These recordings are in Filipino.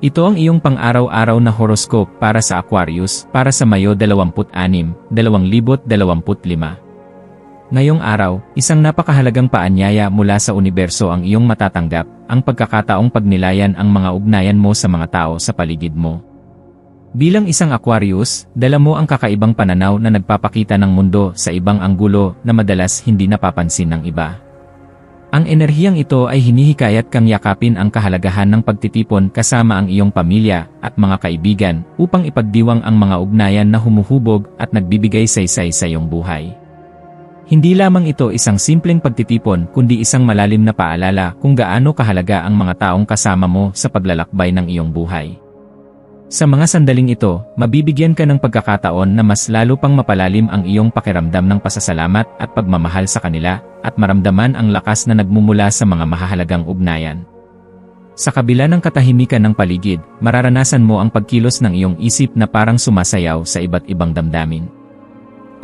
Ito ang iyong pang-araw-araw na horoscope para sa Aquarius para sa Mayo 26, 2025. Ngayong araw, isang napakahalagang paanyaya mula sa universo ang iyong matatanggap, ang pagkakataong pagnilayan ang mga ugnayan mo sa mga tao sa paligid mo. Bilang isang Aquarius, dala mo ang kakaibang pananaw na nagpapakita ng mundo sa ibang anggulo na madalas hindi napapansin ng iba. Ang enerhiyang ito ay hinihikayat kang yakapin ang kahalagahan ng pagtitipon kasama ang iyong pamilya at mga kaibigan upang ipagdiwang ang mga ugnayan na humuhubog at nagbibigay saysay sa iyong buhay. Hindi lamang ito isang simpleng pagtitipon kundi isang malalim na paalala kung gaano kahalaga ang mga taong kasama mo sa paglalakbay ng iyong buhay. Sa mga sandaling ito, mabibigyan ka ng pagkakataon na mas lalo pang mapalalim ang iyong pakiramdam ng pasasalamat at pagmamahal sa kanila, at maramdaman ang lakas na nagmumula sa mga mahahalagang ugnayan. Sa kabila ng katahimikan ng paligid, mararanasan mo ang pagkilos ng iyong isip na parang sumasayaw sa iba't ibang damdamin.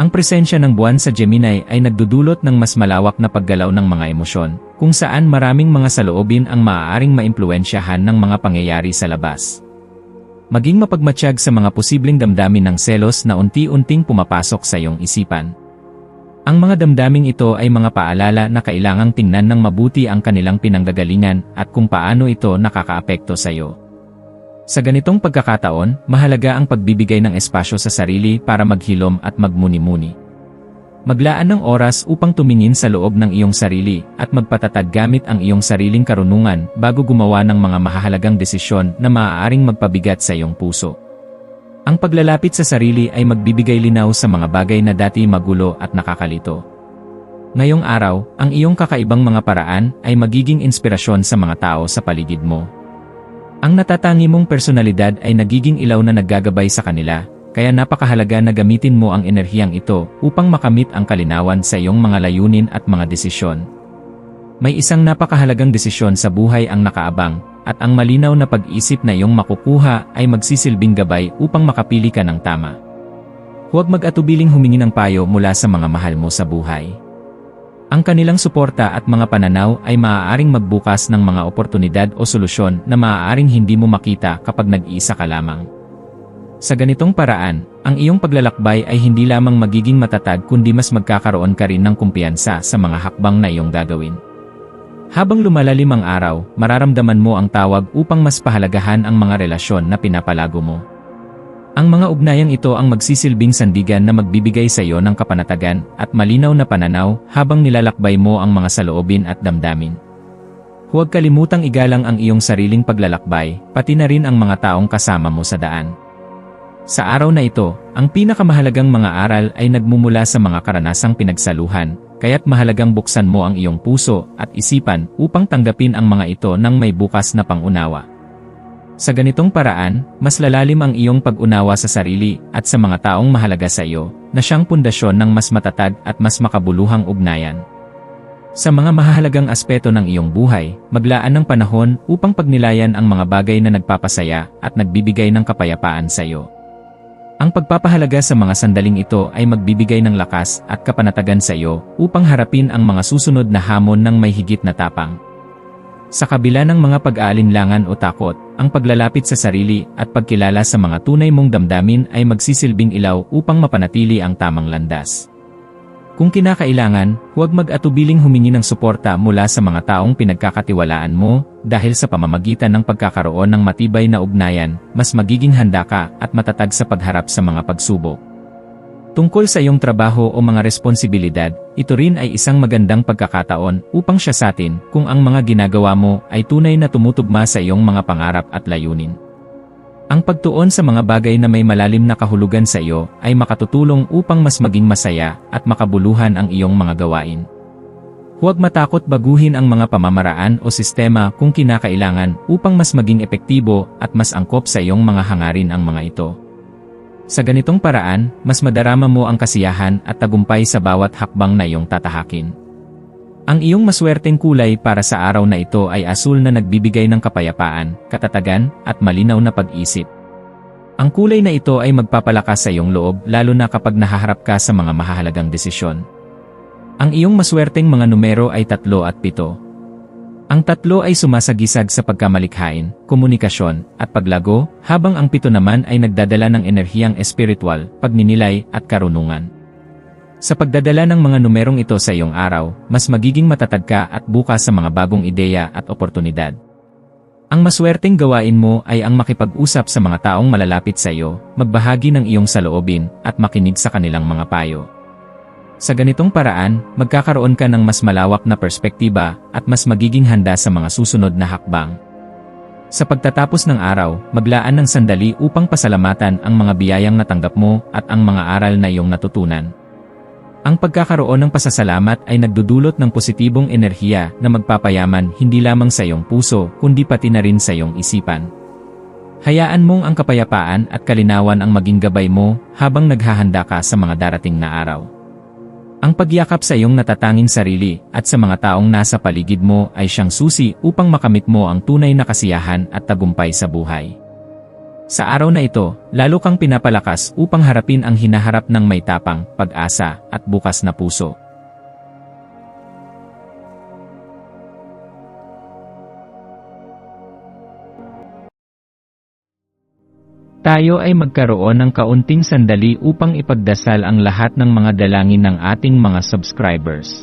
Ang presensya ng buwan sa Gemini ay nagdudulot ng mas malawak na paggalaw ng mga emosyon, kung saan maraming mga saloobin ang maaaring maimpluensyahan ng mga pangyayari sa labas. Maging mapagmatsyag sa mga posibleng damdamin ng selos na unti-unting pumapasok sa iyong isipan. Ang mga damdaming ito ay mga paalala na kailangang tingnan ng mabuti ang kanilang pinanggagalingan at kung paano ito nakakaapekto sa iyo. Sa ganitong pagkakataon, mahalaga ang pagbibigay ng espasyo sa sarili para maghilom at magmuni-muni. Maglaan ng oras upang tumingin sa loob ng iyong sarili at magpatatag gamit ang iyong sariling karunungan bago gumawa ng mga mahahalagang desisyon na maaaring magpabigat sa iyong puso. Ang paglalapit sa sarili ay magbibigay linaw sa mga bagay na dati magulo at nakakalito. Ngayong araw, ang iyong kakaibang mga paraan ay magiging inspirasyon sa mga tao sa paligid mo. Ang natatangi mong personalidad ay nagiging ilaw na naggagabay sa kanila, kaya napakahalaga na gamitin mo ang enerhiyang ito upang makamit ang kalinawan sa iyong mga layunin at mga desisyon. May isang napakahalagang desisyon sa buhay ang nakaabang, at ang malinaw na pag-isip na iyong makukuha ay magsisilbing gabay upang makapili ka ng tama. Huwag mag-atubiling humingi ng payo mula sa mga mahal mo sa buhay. Ang kanilang suporta at mga pananaw ay maaaring magbukas ng mga oportunidad o solusyon na maaaring hindi mo makita kapag nag-iisa ka lamang. Sa ganitong paraan, ang iyong paglalakbay ay hindi lamang magiging matatag kundi mas magkakaroon ka rin ng kumpiyansa sa mga hakbang na iyong gagawin. Habang lumalalim ang araw, mararamdaman mo ang tawag upang mas pahalagahan ang mga relasyon na pinapalago mo. Ang mga ugnayang ito ang magsisilbing sandigan na magbibigay sa iyo ng kapanatagan at malinaw na pananaw habang nilalakbay mo ang mga saloobin at damdamin. Huwag kalimutang igalang ang iyong sariling paglalakbay, pati na rin ang mga taong kasama mo sa daan. Sa araw na ito, ang pinakamahalagang mga aral ay nagmumula sa mga karanasang pinagsaluhan, kaya't mahalagang buksan mo ang iyong puso at isipan upang tanggapin ang mga ito ng may bukas na pangunawa. Sa ganitong paraan, mas lalalim ang iyong pag-unawa sa sarili at sa mga taong mahalaga sa iyo, na siyang pundasyon ng mas matatag at mas makabuluhang ugnayan. Sa mga mahalagang aspeto ng iyong buhay, maglaan ng panahon upang pagnilayan ang mga bagay na nagpapasaya at nagbibigay ng kapayapaan sa iyo. Ang pagpapahalaga sa mga sandaling ito ay magbibigay ng lakas at kapanatagan sa iyo upang harapin ang mga susunod na hamon ng may higit na tapang. Sa kabila ng mga pag-aalinlangan o takot, ang paglalapit sa sarili at pagkilala sa mga tunay mong damdamin ay magsisilbing ilaw upang mapanatili ang tamang landas. Kung kinakailangan, huwag mag-atubiling humingi ng suporta mula sa mga taong pinagkakatiwalaan mo, dahil sa pamamagitan ng pagkakaroon ng matibay na ugnayan, mas magiging handa ka at matatag sa pagharap sa mga pagsubok. Tungkol sa iyong trabaho o mga responsibilidad, ito rin ay isang magandang pagkakataon upang siya sa atin kung ang mga ginagawa mo ay tunay na tumutugma sa iyong mga pangarap at layunin. Ang pagtuon sa mga bagay na may malalim na kahulugan sa iyo ay makatutulong upang mas maging masaya at makabuluhan ang iyong mga gawain. Huwag matakot baguhin ang mga pamamaraan o sistema kung kinakailangan upang mas maging epektibo at mas angkop sa iyong mga hangarin ang mga ito. Sa ganitong paraan, mas madarama mo ang kasiyahan at tagumpay sa bawat hakbang na iyong tatahakin. Ang iyong maswerteng kulay para sa araw na ito ay asul na nagbibigay ng kapayapaan, katatagan, at malinaw na pag-isip. Ang kulay na ito ay magpapalakas sa iyong loob lalo na kapag nahaharap ka sa mga mahahalagang desisyon. Ang iyong maswerteng mga numero ay tatlo at pito. Ang tatlo ay sumasagisag sa pagkamalikhain, komunikasyon, at paglago, habang ang pito naman ay nagdadala ng enerhiyang espiritual, pagninilay, at karunungan. Sa pagdadala ng mga numerong ito sa iyong araw, mas magiging matatag ka at bukas sa mga bagong ideya at oportunidad. Ang maswerteng gawain mo ay ang makipag-usap sa mga taong malalapit sa iyo, magbahagi ng iyong saloobin, at makinig sa kanilang mga payo. Sa ganitong paraan, magkakaroon ka ng mas malawak na perspektiba at mas magiging handa sa mga susunod na hakbang. Sa pagtatapos ng araw, maglaan ng sandali upang pasalamatan ang mga biyayang natanggap mo at ang mga aral na iyong natutunan. Ang pagkakaroon ng pasasalamat ay nagdudulot ng positibong enerhiya na magpapayaman hindi lamang sa iyong puso kundi pati na rin sa iyong isipan. Hayaan mong ang kapayapaan at kalinawan ang maging gabay mo habang naghahanda ka sa mga darating na araw. Ang pagyakap sa iyong natatanging sarili at sa mga taong nasa paligid mo ay siyang susi upang makamit mo ang tunay na kasiyahan at tagumpay sa buhay. Sa araw na ito, lalo kang pinapalakas upang harapin ang hinaharap ng may tapang, pag-asa, at bukas na puso. Tayo ay magkaroon ng kaunting sandali upang ipagdasal ang lahat ng mga dalangin ng ating mga subscribers,